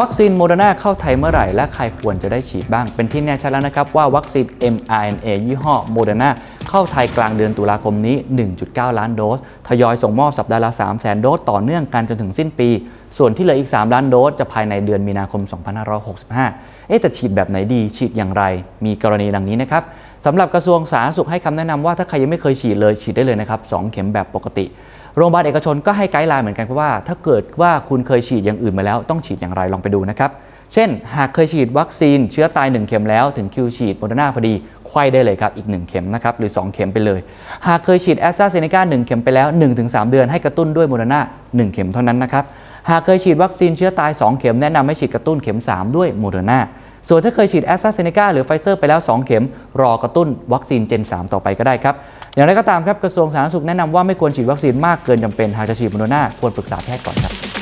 วัคซีนโมเดอร์นาเข้าไทยเมื่อไหร่ และใครควรจะได้ฉีดบ้าง เป็นที่แน่ชัดแล้วนะครับว่าวัคซีน mRNA ยี่ห้อโมเดอร์นา เข้าไทยกลางเดือนตุลาคมนี้ 1.9 ล้านโดส ทยอยส่งมอบสัปดาห์ละ 3 0 0 0 0 0โดสต่อเนื่องกันจนถึงสิ้นปี ส่วนที่เหลืออีก 3 ล้านโดสจะภายในเดือนมีนาคม 2565 เอ๊ะแต่ฉีดแบบไหนดี ฉีดอย่างไร มีกรณีดังนี้นะครับสำหรับกระทรวงสาธารณสุขให้คำแนะนำว่าถ้าใครยังไม่เคยฉีดเลยฉีดได้เลยนะครับสองเข็มแบบปกติโรงพยาบาลเอกชนก็ให้ไกด์ไลน์เหมือนกันว่า ถ้าเกิดว่าคุณเคยฉีดอย่างอื่นมาแล้วต้องฉีดอย่างไรลองไปดูนะครับ เช่น หากเคยฉีดวัคซีนเชื้อตาย 1 เข็มแล้วถึงคิวฉีดโมเดอร์นาพอดีไขว้ได้เลยครับ อีก 1 เข็มนะครับหรือ 2 เข็มไปเลย หากเคยฉีดแอสตราเซเนกา1เข็มไปแล้ว 1-3 เดือนให้กระตุ้นด้วยโมเดอร์นา1เข็มเท่านั้นนะครับหากเคยฉีดวัคซีนเชื้อตาย 2 เข็มแนะนำให้ฉีดกระตุ้นเข็ม 3 ด้วยโมเดอร์นาส่วนถ้าเคยฉีดแอสตราเซเนกาหรือไฟเซอร์ไปแล้ว 2 เข็ม รอกระตุ้นวัคซีนเจน 3 ต่อไปก็ได้ครับ อย่างไรก็ตามครับกระทรวงสาธารณสุขแนะนำว่าไม่ควรฉีดวัคซีนมากเกินจำเป็นหากจะฉีดโมเดอร์นาควรปรึกษาแพทย์ก่อนครับ